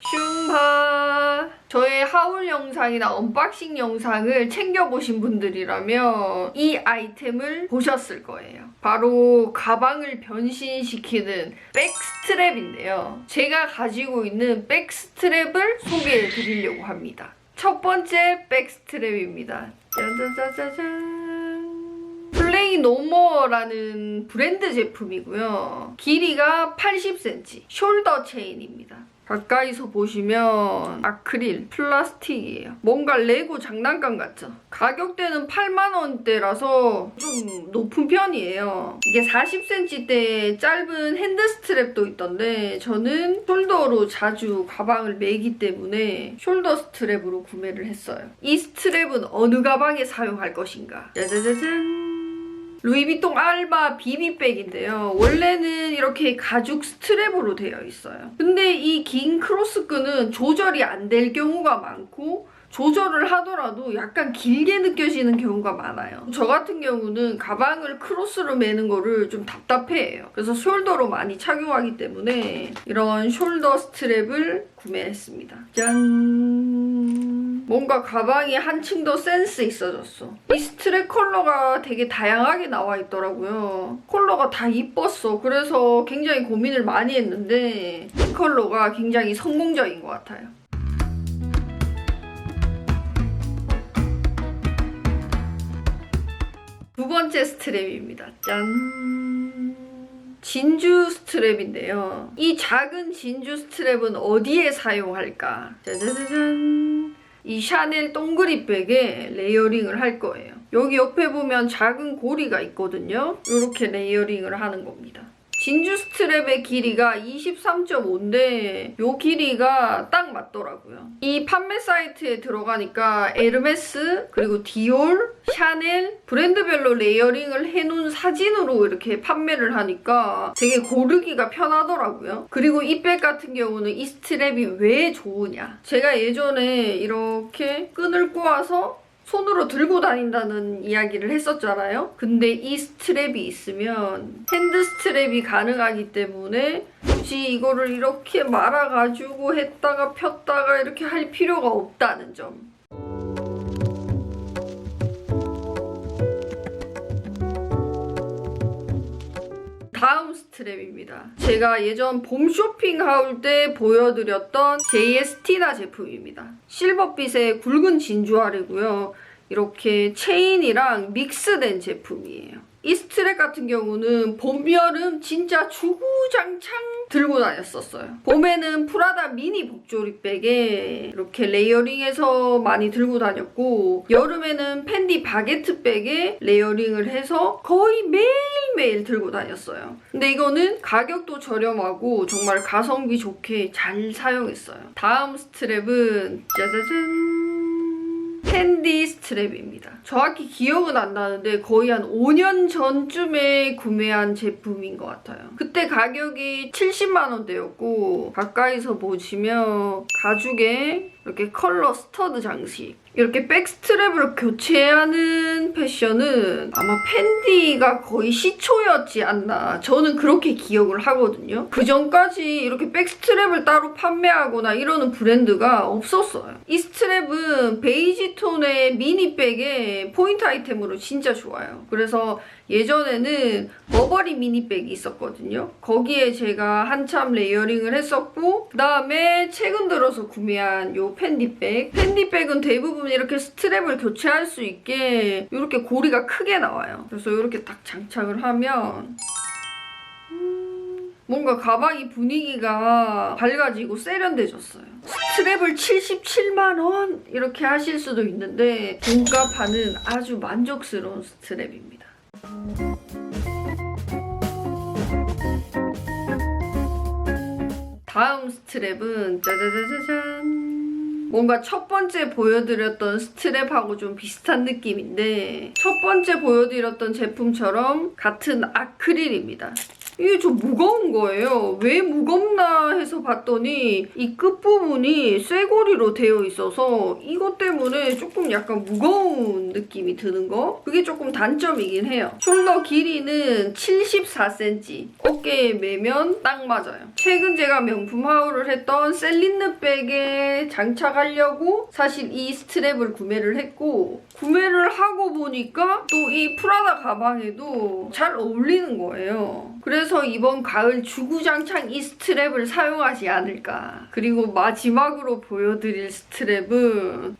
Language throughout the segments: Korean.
슝하 저의 하울 영상이나 언박싱 영상을 챙겨보신 분들이라면 이 아이템을 보셨을 거예요. 바로 가방을 변신시키는 백스트랩인데요. 제가 가지고 있는 백스트랩을 소개해 드리려고 합니다. 첫 번째 백스트랩입니다. 짜자자자잔. 플레이 노머라는 브랜드 제품이고요. 길이가 80cm, 숄더 체인입니다. 가까이서 보시면 아크릴, 플라스틱이에요. 뭔가 레고 장난감 같죠? 가격대는 8만원대라서 좀 높은 편이에요. 이게 40cm대 짧은 핸드 스트랩도 있던데 저는 숄더로 자주 가방을 매기 때문에 숄더 스트랩으로 구매를 했어요. 이 스트랩은 어느 가방에 사용할 것인가? 짜자자잔. 루이비통 알바 비비백인데요. 원래는 이렇게 가죽 스트랩으로 되어 있어요. 근데 이 긴 크로스끈은 조절이 안 될 경우가 많고 조절을 하더라도 약간 길게 느껴지는 경우가 많아요. 저 같은 경우는 가방을 크로스로 매는 거를 좀 답답해해요. 그래서 숄더로 많이 착용하기 때문에 이런 숄더 스트랩을 구매했습니다. 짠! 뭔가 가방이 한층 더 센스 있어졌어. 이 스트랩 컬러가 되게 다양하게 나와 있더라고요. 컬러가 다 이뻤어. 그래서 굉장히 고민을 많이 했는데 이 컬러가 굉장히 성공적인 것 같아요. 두 번째 스트랩입니다. 짠. 진주 스트랩인데요. 이 작은 진주 스트랩은 어디에 사용할까? 짜자자잔. 이 샤넬 동그리 백에 레이어링을 할 거예요. 여기 옆에 보면 작은 고리가 있거든요. 이렇게 레이어링을 하는 겁니다. 진주 스트랩의 길이가 23.5인데 이 길이가 딱 맞더라고요. 이 판매 사이트에 들어가니까 에르메스 그리고 디올, 샤넬 브랜드별로 레이어링을 해놓은 사진으로 이렇게 판매를 하니까 되게 고르기가 편하더라고요. 그리고 이 백 같은 경우는 이 스트랩이 왜 좋으냐? 제가 예전에 이렇게 끈을 꼬아서 손으로 들고 다닌다는 이야기를 했었잖아요. 근데 이 스트랩이 있으면 핸드 스트랩이 가능하기 때문에 굳이 이거를 이렇게 말아가지고 했다가 폈다가 이렇게 할 필요가 없다는 점. 다음 스트랩입니다. 제가 예전 봄 쇼핑 하울 때 보여드렸던 JS티나 제품입니다. 실버빛의 굵은 진주알이고요. 이렇게 체인이랑 믹스된 제품이에요. 이 스트랩 같은 경우는 봄, 여름 진짜 주구장창 들고 다녔었어요. 봄에는 프라다 미니 복조리백에 이렇게 레이어링해서 많이 들고 다녔고 여름에는 팬디 바게트 백에 레이어링을 해서 거의 매일매일 들고 다녔어요. 근데 이거는 가격도 저렴하고 정말 가성비 좋게 잘 사용했어요. 다음 스트랩은 짜자잔 캔디 스트랩입니다. 정확히 기억은 안 나는데 거의 한 5년 전쯤에 구매한 제품인 것 같아요. 그때 가격이 70만 원대였고 가까이서 보시면 가죽에 이렇게 컬러 스터드 장식 이렇게 백스트랩을 교체하는 패션은 아마 팬디가 거의 시초였지 않나 저는 그렇게 기억을 하거든요. 그 전까지 이렇게 백스트랩을 따로 판매하거나 이러는 브랜드가 없었어요. 이 스트랩은 베이지 톤의 미니백에 포인트 아이템으로 진짜 좋아요. 그래서 예전에는 버버리 미니백이 있었거든요. 거기에 제가 한참 레이어링을 했었고 그 다음에 최근 들어서 구매한 요 팬디백. 팬디백은 대부분 이렇게 스트랩을 교체할 수 있게 이렇게 고리가 크게 나와요. 그래서 이렇게 딱 장착을 하면 음, 뭔가 가방이 분위기가 밝아지고 세련돼졌어요. 스트랩을 77만 원 이렇게 하실 수도 있는데 돈값 하는 아주 만족스러운 스트랩입니다. 다음 스트랩은 짜자자자잔 뭔가 첫 번째 보여드렸던 스트랩하고 좀 비슷한 느낌인데 첫 번째 보여드렸던 제품처럼 같은 아크릴입니다. 이게 좀 무거운 거예요. 왜 무겁나 해서 봤더니 이 끝부분이 쇠고리로 되어 있어서 이것 때문에 조금 약간 무거운 느낌이 드는 거? 그게 조금 단점이긴 해요. 숄더 길이는 74cm. 어깨에 매면 딱 맞아요. 최근 제가 명품 하울을 했던 셀린느 백에 장착하려고 사실 이 스트랩을 구매를 했고 구매를 하고 보니까 또 이 프라다 가방에도 잘 어울리는 거예요. 그래서 이번 가을 주구장창 이 스트랩을 사용 하지 않을까. 그리고 마지막으로 보여드릴 스트랩은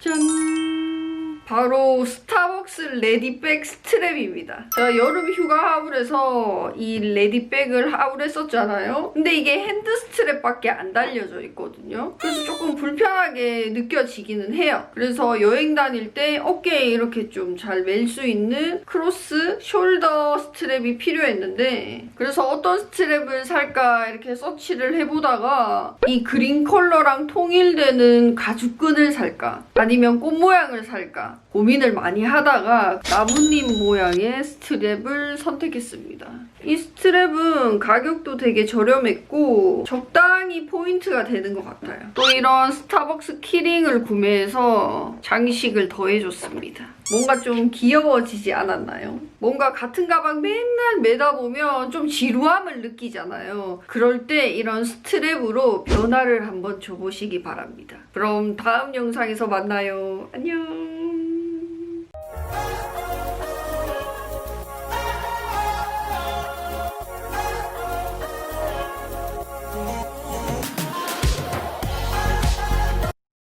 짠! 바로 스타 벅스 레디백 스트랩입니다. 제가 여름 휴가 하울에서 이 레디백을 하울했었잖아요. 근데 이게 핸드 스트랩밖에 안 달려져 있거든요. 그래서 조금 불편하게 느껴지기는 해요. 그래서 여행 다닐 때 어깨에 이렇게 좀 잘 멜 수 있는 크로스 숄더 스트랩이 필요했는데 그래서 어떤 스트랩을 살까 이렇게 서치를 해보다가 이 그린 컬러랑 통일되는 가죽끈을 살까 아니면 꽃 모양을 살까 고민을 많이 하다가 나뭇잎 모양의 스트랩을 선택했습니다. 이 스트랩은 가격도 되게 저렴했고 적당히 포인트가 되는 것 같아요. 또 이런 스타벅스 키링을 구매해서 장식을 더해줬습니다. 뭔가 좀 귀여워지지 않았나요? 뭔가 같은 가방 맨날 매다 보면 좀 지루함을 느끼잖아요. 그럴 때 이런 스트랩으로 변화를 한번 줘보시기 바랍니다. 그럼 다음 영상에서 만나요. 안녕.